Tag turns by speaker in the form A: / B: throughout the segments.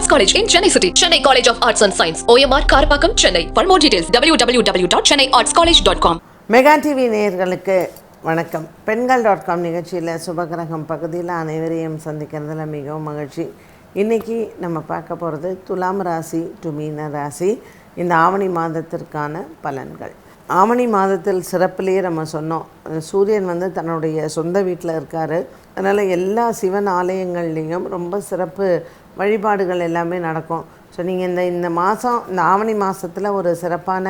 A: Arts College in Chennai City, Chennai College of Arts and Science, OMR Karapakam, Chennai arts college dot com
B: mega TV நேயர்களுக்கு வணக்கம். பெண்கள் dot com நிகழ்ச்சியில் சுபகிரகம் பகுதியில் அனைவரையும் சந்திக்கிறதுல மிகவும் மகிழ்ச்சி. இன்றைக்கி நம்ம பார்க்க போகிறது துலாம் ராசி டு மீன ராசி. இந்த ஆவணி மாதத்திற்கான பலன்கள். ஆவணி மாதத்தில் சிறப்பிலேயே நம்ம சொன்னோம். சூரியன் வந்து தன்னுடைய சொந்த வீட்டில் இருக்கார். அதனால் எல்லா சிவன் ஆலயங்கள்லேயும் ரொம்ப சிறப்பு வழிபாடுகள் எல்லாமே நடக்கும். ஸோ நீங்கள் இந்த இந்த மாதம் இந்த ஆவணி மாதத்தில் ஒரு சிறப்பான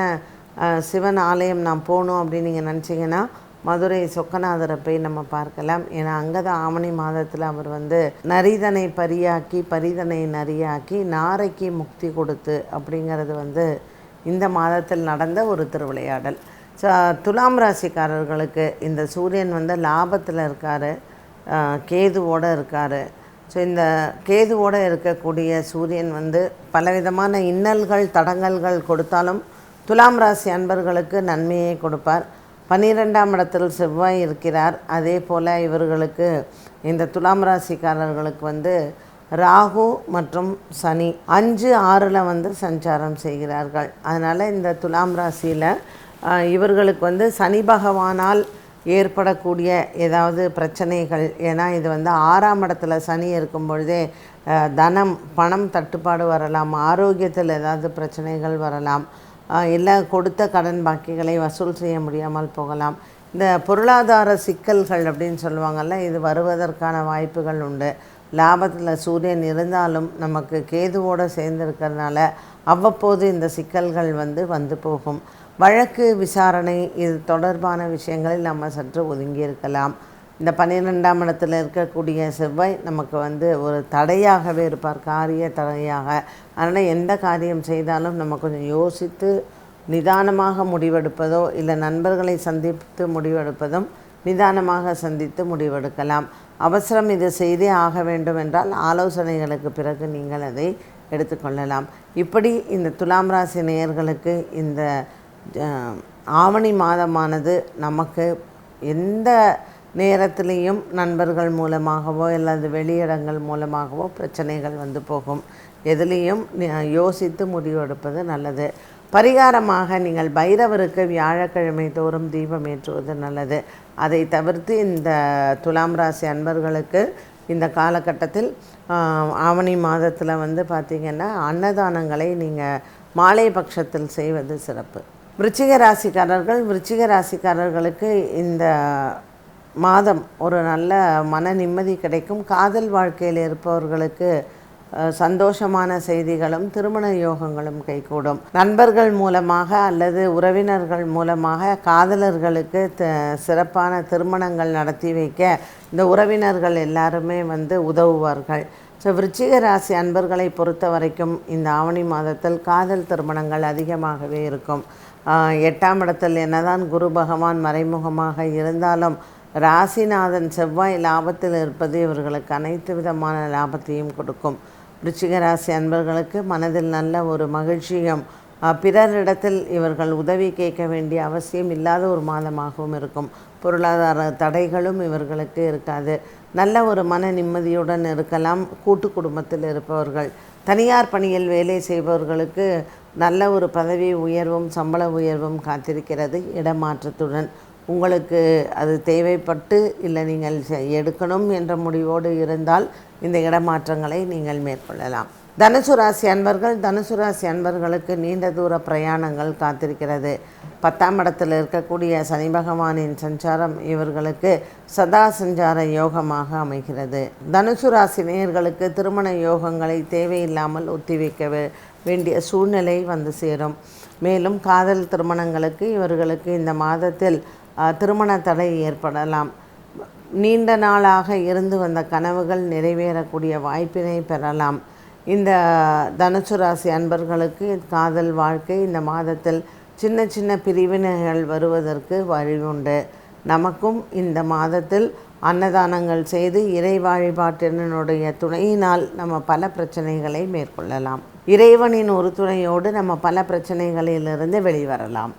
B: சிவன் ஆலயம் நான் போகணும் அப்படின்னு நீங்கள் நினச்சிங்கன்னா மதுரை சொக்கநாதரை போய் நம்ம பார்க்கலாம். ஏன்னா அங்கே தான் ஆவணி மாதத்தில் அவர் வந்து நரிதனை பரியாக்கி பரிதனை நரியாக்கி நாரைக்கு முக்தி கொடுத்து அப்படிங்கிறது வந்து இந்த மாதத்தில் நடந்த ஒரு திருவிளையாடல். ஸோ துலாம் ராசிக்காரர்களுக்கு இந்த சூரியன் வந்து லாபத்தில் இருக்கார். கேதுவோடு இருக்கார். ஸோ இந்த கேதுவோடு இருக்கக்கூடிய சூரியன் வந்து பலவிதமான இன்னல்கள் தடங்கல்கள் கொடுத்தாலும் துலாம் ராசி அன்பர்களுக்கு நன்மையை கொடுப்பார். பன்னிரெண்டாம் இடத்தில் செவ்வாய் இருக்கிறார். அதே போல் இவர்களுக்கு இந்த துலாம் ராசிக்காரர்களுக்கு வந்து ராகு மற்றும் சனி அஞ்சு ஆறில் வந்து சஞ்சாரம் செய்கிறார்கள். அதனால் இந்த துலாம் ராசியில் இவர்களுக்கு வந்து சனி பகவானால் ஏற்படக்கூடிய ஏதாவது பிரச்சனைகள். ஏன்னா இது வந்து ஆறாம் இடத்துல சனி இருக்கும் பொழுதே தனம் பணம் தட்டுப்பாடு வரலாம் ஆரோக்கியத்தில் ஏதாவது பிரச்சனைகள் வரலாம். இல்லை கொடுத்த கடன் பாக்கிகளை வசூல் செய்ய முடியாமல் போகலாம். இந்த பொருளாதார சிக்கல்கள் அப்படின்னு சொல்லுவாங்கள்ல இது வருவதற்கான வாய்ப்புகள் உண்டு. லாபத்தில் சூரியன் இருந்தாலும் நமக்கு கேதுவோடு சேர்ந்திருக்கிறதுனால அவ்வப்போது இந்த சிக்கல்கள் வந்து வந்து போகும். வழக்கு விசாரணை இது தொடர்பான விஷயங்களில் நம்ம சற்று ஒதுங்கி இருக்கலாம் இந்த பன்னிரெண்டாம் இடத்துல இருக்கக்கூடிய செவ்வாய் நமக்கு வந்து ஒரு தடையாகவே இருப்பார் காரிய தடையாக. அதனால் எந்த காரியம் செய்தாலும் நம்ம கொஞ்சம் யோசித்து நிதானமாக முடிவெடுப்பதோ இல்லை நண்பர்களை சந்தித்து முடிவெடுப்பதும் நிதானமாக சந்தித்து முடிவெடுக்கலாம். அவசரம் இது செய்தே ஆக வேண்டும் என்றால் ஆலோசனைகளுக்கு பிறகு நீங்கள் அதை எடுத்துக்கொள்ளலாம் இப்படி இந்த துலாம் ராசி நேயர்களுக்கு இந்த ஆவணி மாதமானது நமக்கு எந்த நேரத்திலையும் நண்பர்கள் மூலமாகவோ அல்லது வெளியிடங்கள் மூலமாகவோ பிரச்சனைகள் வந்து போகும். எதுலேயும் யோசித்து முடிவெடுப்பது நல்லது. பரிகாரமாக நீங்கள் பைரவருக்கு வியாழக்கிழமை தோறும் தீபம் ஏற்றுவது நல்லது. அதை தவிர்த்து இந்த துலாம் ராசி அன்பர்களுக்கு இந்த காலகட்டத்தில் ஆவணி மாதத்தில் வந்து பார்த்திங்கன்னா அன்னதானங்களை நீங்கள் மாலை பட்சத்தில் செய்வது சிறப்பு. விருச்சிக ராசிக்காரர்கள் விருச்சிக ராசிக்காரர்களுக்கு இந்த மாதம் ஒரு நல்ல மன நிம்மதி கிடைக்கும். காதல் வாழ்க்கையில் இருப்பவர்களுக்கு சந்தோஷமான செய்திகளும் திருமண யோகங்களும் கைகூடும். நண்பர்கள் மூலமாக அல்லது உறவினர்கள் மூலமாக காதலர்களுக்கு த- சிறப்பான திருமணங்கள் நடத்தி வைக்க இந்த உறவினர்கள் எல்லாருமே வந்து உதவுவார்கள். ஸோ விருச்சிக ராசி அன்பர்களை பொறுத்த வரைக்கும் இந்த ஆவணி மாதத்தில் காதல் திருமணங்கள் அதிகமாகவே இருக்கும். எட்டாம் இடத்தில் என்னதான் குரு பகவான் மறைமுகமாக இருந்தாலும் ராசிநாதன் செவ்வாய் லாபத்தில் இருப்பது இவர்களுக்கு அனைத்து விதமான லாபத்தையும் கொடுக்கும். விருச்சிக ராசி அன்பர்களுக்கு மனதில் நல்ல ஒரு மகிழ்ச்சியும் பிறரிடத்தில் இவர்கள் உதவி கேட்க வேண்டிய அவசியம் இல்லாத ஒரு மாதமாகவும் இருக்கும். பொருளாதார தடைகளும் இவர்களுக்கு இருக்காது. நல்ல ஒரு மன நிம்மதியுடன் இருக்கலாம். கூட்டு குடும்பத்தில் இருப்பவர்கள் தனியார் பணியில் வேலை செய்பவர்களுக்கு நல்ல ஒரு பதவி உயர்வும் சம்பள உயர்வும் காத்திருக்கிறது இடமாற்றத்துடன். உங்களுக்கு அது தேவைப்பட்டு இல்லை நீங்கள் எடுக்கணும் என்ற முடிவோடு இருந்தால் இந்த இடமாற்றங்களை நீங்கள் மேற்கொள்ளலாம். தனுசு ராசி அன்பர்கள் தனுசு ராசி அன்பர்களுக்கு நீண்ட தூர பிரயாணங்கள் காத்திருக்கிறது. பத்தாம் இடத்தில் இருக்கக்கூடிய சனி பகவானின் சஞ்சாரம் இவர்களுக்கு சதா சஞ்சார யோகமாக அமைகிறது. தனுசு ராசி நேயர்களுக்கு திருமண யோகங்களை தேவையில்லாமல் ஒத்திவைக்க வேண்டிய சூழ்நிலை வந்து சேரும். மேலும் காதல் திருமணங்களுக்கு இவர்களுக்கு இந்த மாதத்தில் திருமண தடை ஏற்படலாம். நீண்ட நாளாக இருந்து வந்த கனவுகள் நிறைவேறக்கூடிய வாய்ப்பினை பெறலாம். இந்த தனுசு ராசி அன்பர்களுக்கு காதல் வாழ்க்கை இந்த மாதத்தில் சின்ன சின்ன பிரிவினைகள் வருவதற்கு வழி உண்டு நமக்கும் இந்த மாதத்தில் அன்னதானங்கள் செய்து இறை வழிபாட்டினுடைய துணையினால் நம்ம பல பிரச்சனைகளை மேற்கொள்ளலாம். இறைவனின் ஒரு துணையோடு நம்ம பல பிரச்சனைகளிலிருந்து வெளிவரலாம்.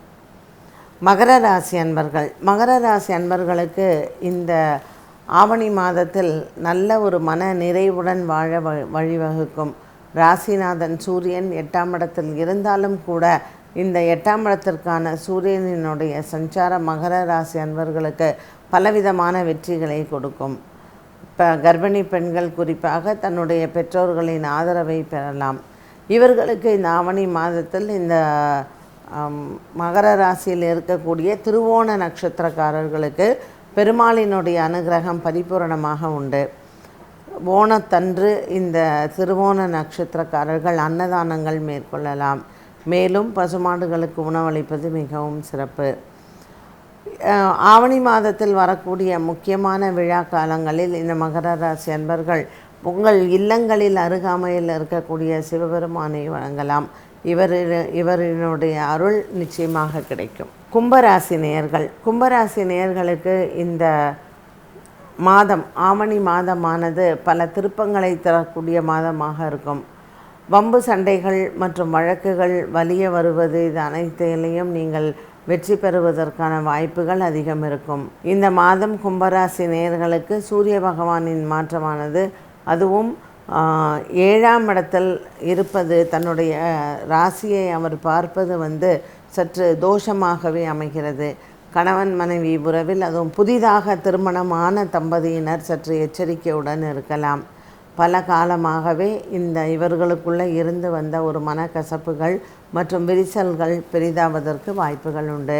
B: மகர ராசி அன்பர்கள். மகர ராசி அன்பர்களுக்கு இந்த ஆவணி மாதத்தில் நல்ல ஒரு மன நிறைவுடன் வாழ வ- வழிவகுக்கும். ராசிநாதன் சூரியன் எட்டாம் இடத்தில் இருந்தாலும் கூட இந்த எட்டாம் இடத்திற்கான சூரியனினுடைய சஞ்சார மகர ராசி அன்பர்களுக்கு பலவிதமான வெற்றிகளை கொடுக்கும். இப்போ கர்ப்பிணி பெண்கள் குறிப்பாக தன்னுடைய பெற்றோர்களின் ஆதரவை பெறலாம். இவர்களுக்கு இந்த ஆவணி மாதத்தில் இந்த மகர ராசியில் இருக்கக்கூடிய திருவோண நட்சத்திரக்காரர்களுக்கு பெருமாளினுடைய அனுகிரகம் பரிபூரணமாக உண்டு. ஓணத்தன்று இந்த திருவோண நட்சத்திரக்காரர்கள் அன்னதானங்கள் மேற்கொள்ளலாம். மேலும் பசுமாடுகளுக்கு உணவளிப்பது மிகவும் சிறப்பு. ஆவணி மாதத்தில் வரக்கூடிய முக்கியமான விழா காலங்களில் இந்த மகர ராசி அன்பர்கள் உங்கள் இல்லங்களில் அருகாமையில் இருக்கக்கூடிய சிவபெருமானை வழங்கலாம் இவர் இவரினுடைய அருள் நிச்சயமாக கிடைக்கும். கும்பராசி நேயர்கள் கும்பராசி நேயர்களுக்கு இந்த மாதம் ஆவணி மாதமானது பல திருப்பங்களை தரக்கூடிய மாதமாக இருக்கும். வம்பு சண்டைகள் மற்றும் வழக்குகள் வலிய வருவது இது அனைத்திலையும் நீங்கள் வெற்றி பெறுவதற்கான வாய்ப்புகள் அதிகம் இருக்கும். இந்த மாதம் கும்பராசி நேர்களுக்கு சூரிய பகவானின் மாற்றமானது. அதுவும் ஏழாம் இடத்தில் இருப்பது தன்னுடைய ராசியை அவர் பார்ப்பது வந்து சற்று தோஷமாகவே அமைகிறது. கணவன் மனைவி உறவில் அதுவும் புதிதாக திருமணமான தம்பதியினர் சற்று எச்சரிக்கையுடன் இருக்கலாம். பல காலமாகவே இந்த இவர்களுக்குள்ளே இருந்து வந்த ஒரு மனக்கசப்புகள் மற்றும் விரிசல்கள் பெரிதாவதற்கு வாய்ப்புகள் உண்டு.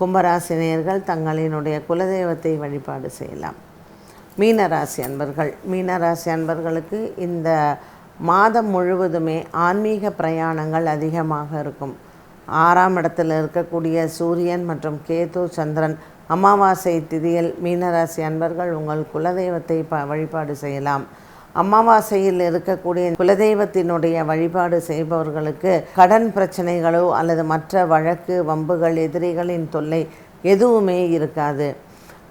B: கும்பராசினியர்கள் தங்களினுடைய குலதெய்வத்தை வழிபாடு செய்யலாம். மீனராசி அன்பர்கள். மீனராசி அன்பர்களுக்கு இந்த மாதம் முழுவதுமே ஆன்மீக பிரயாணங்கள் அதிகமாக இருக்கும். ஆறாம் இடத்தில் இருக்கக்கூடிய சூரியன் மற்றும் கேது சந்திரன் அமாவாசை திதியில் மீனராசி அன்பர்கள் உங்கள் குலதெய்வத்தை ப வழிபாடு செய்யலாம். அமாவாசையில் இருக்கக்கூடிய குலதெய்வத்தினுடைய வழிபாடு செய்பவர்களுக்கு கடன் பிரச்சனைகளோ அல்லது மற்ற வழக்கு வம்புகள் எதிரிகளின் தொல்லை எதுவுமே இருக்காது.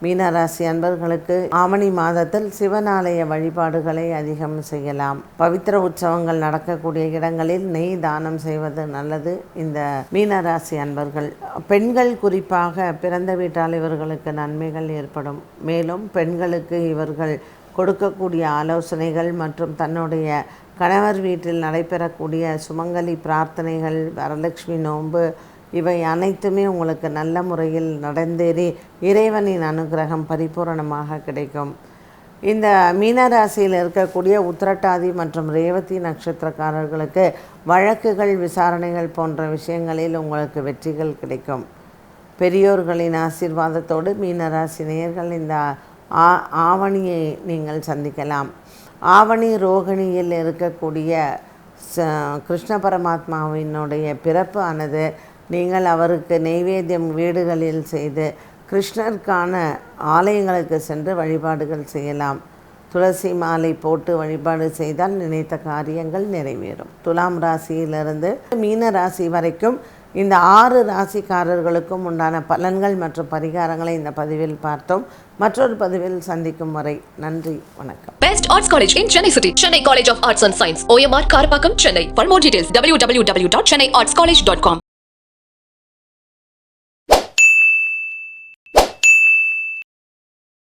B: மீனராசி அன்பர்களுக்கு ஆவணி மாதத்தில் சிவனாலய வழிபாடுகளை அதிகம் செய்யலாம். பவித்திர உற்சவங்கள் நடக்கக்கூடிய இடங்களில் நெய் தானம் செய்வது நல்லது. இந்த மீனராசி அன்பர்கள் பெண்கள் குறிப்பாக பிறந்த வீட்டால் இவர்களுக்கு நன்மைகள் ஏற்படும். மேலும் பெண்களுக்கு இவர்கள் கொடுக்கக்கூடிய ஆலோசனைகள் மற்றும் தன்னுடைய கணவர் வீட்டில் நடைபெறக்கூடிய சுமங்கலி பிரார்த்தனைகள் வரலட்சுமி நோன்பு இவை அனைத்துமே உங்களுக்கு நல்ல முறையில் நடந்தேறி இறைவனின் அனுகிரகம் பரிபூரணமாக கிடைக்கும். இந்த மீனராசியில் இருக்கக்கூடிய உத்திரட்டாதி மற்றும் ரேவதி நட்சத்திரக்காரர்களுக்கு வழக்குகள் விசாரணைகள் போன்ற விஷயங்களில் உங்களுக்கு வெற்றிகள் கிடைக்கும். பெரியோர்களின் ஆசீர்வாதத்தோடு மீனராசி நேயர்கள் இந்த ஆ ஆவணியை நீங்கள் சந்திக்கலாம். ஆவணி ரோகிணியில் இருக்கக்கூடிய ச கிருஷ்ண பரமாத்மாவினுடைய பிறப்பு ஆனது நீங்கள் அவருக்கு நெய்வேத்தியம் வீடுகளில் செய்து கிருஷ்ணருக்கான ஆலயங்களுக்கு சென்று வழிபாடுகள் செய்யலாம். துளசி மாலை போட்டு வழிபாடு செய்தால் நினைத்த காரியங்கள் நிறைவேறும். துலாம் ராசியிலிருந்து மீன ராசி வரைக்கும் இந்த ஆறு ராசிக்காரர்களுக்கும் உண்டான பலன்கள் மற்றும் பரிகாரங்களை இந்த பதிவில் பார்த்தோம் மற்றொரு பதிவில் சந்திக்கும் வரை நன்றி வணக்கம்
A: best arts college in Chennai city Chennai college of arts and science OMR Karapakkam Chennai for details W W W dot Chennai arts college dot com